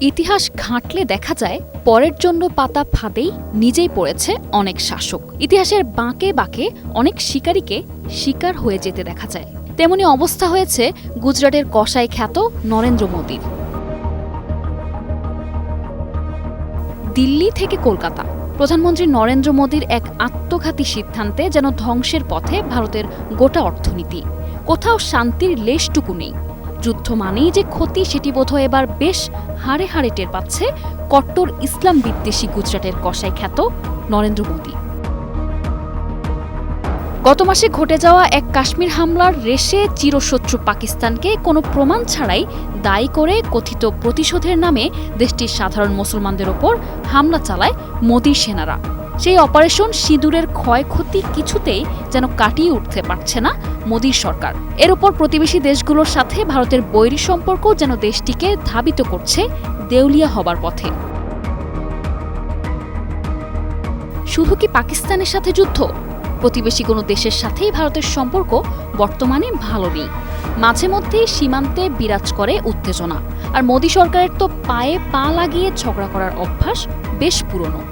ইতিহাস ঘাঁটলে দেখা যায়, পরের জন্য পাতা ফাঁদেই নিজেই পড়েছে অনেক শাসক। ইতিহাসের বাঁকে বাঁকে অনেক শিকারীকে শিকার হয়ে যেতে দেখা যায়। তেমনি অবস্থা হয়েছে গুজরাটের কসাই খ্যাত নরেন্দ্র মোদীর। দিল্লি থেকে কলকাতা। প্রধানমন্ত্রী নরেন্দ্র মোদীর এক আত্মঘাতী সিদ্ধান্তে যেন ধ্বংসের পথে ভারতের গোটা অর্থনীতি। কোথাও শান্তির লেশটুকু নেই। যুদ্ধ মানেই যে ক্ষতি সেটি বোধহয় এবার বেশ হাড়ে হাড়ে টের পাচ্ছে কট্টর ইসলাম বিদ্বেষী গুজরাটের কসাই খ্যাত নরেন্দ্র মোদী। গত মাসে ঘটে যাওয়া এক কাশ্মীর হামলার রেশে চিরশত্রু পাকিস্তানকে কোনো প্রমাণ ছাড়াই দায়ী করে কথিত প্রতিশোধের নামে দেশটির সাধারণ মুসলমানদের ওপর হামলা চালায় মোদী সেনারা। সেই অপারেশন সিঁদুরের ক্ষয়ক্ষতি কিছুতেই যেন কাটিয়ে উঠতে পারছে না মোদীর সরকার। এর উপর প্রতিবেশী দেশগুলোর সাথে ভারতের বৈরী সম্পর্ক যেন দেশটিকে ধাবিত করছে দেউলিয়া হবার পথে। শুধু কি পাকিস্তানের সাথে যুদ্ধ? প্রতিবেশী কোনো দেশের সাথেই ভারতের সম্পর্ক বর্তমানে ভালো নেই। মাঝে মধ্যেই সীমান্তে বিরাজ করে উত্তেজনা। আর মোদী সরকারের তো পায়ে পা লাগিয়ে ঝগড়া করার অভ্যাস বেশ পুরনো।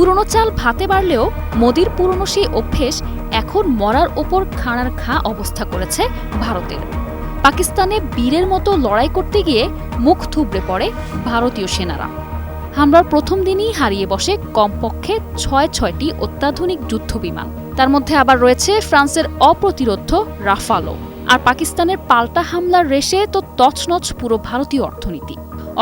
পুরনো চাল ভাতে বাড়লেও মোদির পুরনো সেই অভ্যেস এখন মরার ওপর খাঁড়ার খা অবস্থা করেছে ভারতের। পাকিস্তানে বীরের মতো লড়াই করতে গিয়ে মুখ থুবড়ে পড়ে ভারতীয় সেনারা। হামলার প্রথম দিনই হারিয়ে বসে কমপক্ষে ছয় ছয়টি অত্যাধুনিক যুদ্ধবিমান। তার মধ্যে আবার রয়েছে ফ্রান্সের অপ্রতিরোধ্য রাফালো আর পাকিস্তানের পাল্টা হামলার রেশে তো তছনছ পুরো ভারতীয় অর্থনীতি।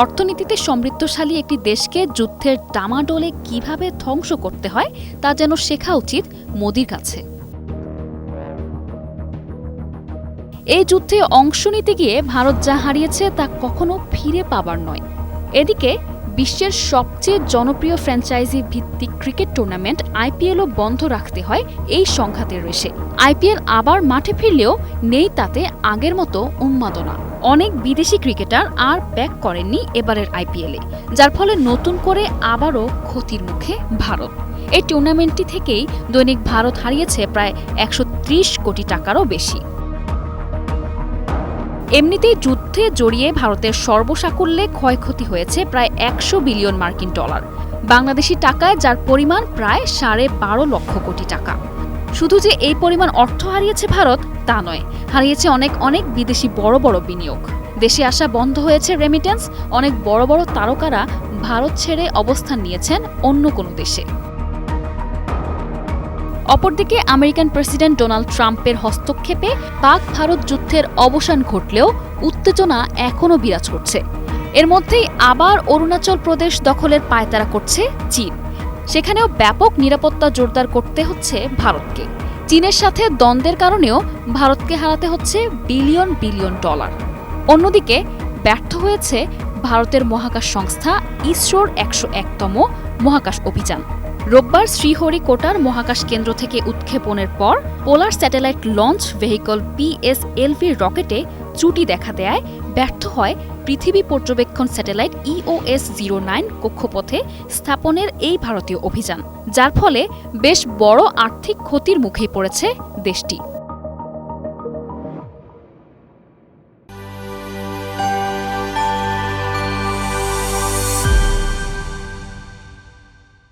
অর্থনীতিতে সমৃদ্ধশালী একটি দেশকে যুদ্ধের ডামাডোলে কীভাবে ধ্বংস করতে হয়, তা যেন শেখা উচিত মোদির কাছে। এই যুদ্ধে অংশ নিতে গিয়ে ভারত যা হারিয়েছে তা কখনো ফিরে পাবার নয়। এদিকে বিশ্বের সবচেয়ে জনপ্রিয় ফ্র্যাঞ্চাইজি ভিত্তিক ক্রিকেট টুর্নামেন্ট আইপিএলও বন্ধ রাখতে হয় এই সংঘাতের রেশে। আইপিএল আবার মাঠে ফিরলেও নেই তাতে আগের মতো উন্মাদনা। অনেক বিদেশি ক্রিকেটার আর ব্যাক করেননি এবারের আইপিএলে, যার ফলে নতুন করে আবারও ক্ষতির মুখে ভারত। এই টুর্নামেন্টটি থেকেই দৈনিক ভারত হারিয়েছে প্রায় একশো ত্রিশ কোটি টাকারও বেশি। এমনিতেই যুদ্ধে জড়িয়ে ভারতের সর্বসাকুল্যে ক্ষয়ক্ষতি হয়েছে প্রায় একশো বিলিয়ন মার্কিন ডলার। বাংলাদেশি টাকায় যার পরিমাণ প্রায় সাড়ে বারো লক্ষ কোটি টাকা। শুধু যে এই পরিমাণ অর্থ হারিয়েছে ভারত, তা নয়, হারিয়েছে অনেক অনেক বিদেশি বড় বড় বিনিয়োগ। দেশে আসা বন্ধ হয়েছে রেমিটেন্স অনেক বড় বড় তারকারা ভারত ছেড়ে অবস্থান নিয়েছেন অন্য কোনো দেশে। অপরদিকে আমেরিকান প্রেসিডেন্ট ডোনাল্ড ট্রাম্পের হস্তক্ষেপে পাক ভারত যুদ্ধের অবসান ঘটলেও উত্তেজনা এখনও বিরাজ করছে। এর মধ্যেই আবার অরুণাচল প্রদেশ দখলের পায়তারা করছে চীন। সেখানেও ব্যাপক নিরাপত্তা জোরদার করতে হচ্ছে ভারতকে। চীনের সাথে দ্বন্দ্বের কারণেও ভারতকে হারাতে হচ্ছে বিলিয়ন বিলিয়ন ডলার। অন্যদিকে ব্যর্থ হয়েছে ভারতের মহাকাশ সংস্থা ইসরোর একশো একতম মহাকাশ অভিযান। রোববার শ্রীহরিকোটার মহাকাশ কেন্দ্র থেকে উৎক্ষেপণের পর polar satellite launch vehicle PSLV রকেটে ত্রুটি দেখা দেয় ব্যর্থ হয় পৃথিবী পর্যবেক্ষণ স্যাটেলাইট ইওএস জিরো নাইন কক্ষপথে স্থাপনের এই ভারতীয় অভিযান, যার ফলে বেশ বড় আর্থিক ক্ষতির মুখেই পড়েছে দেশটি।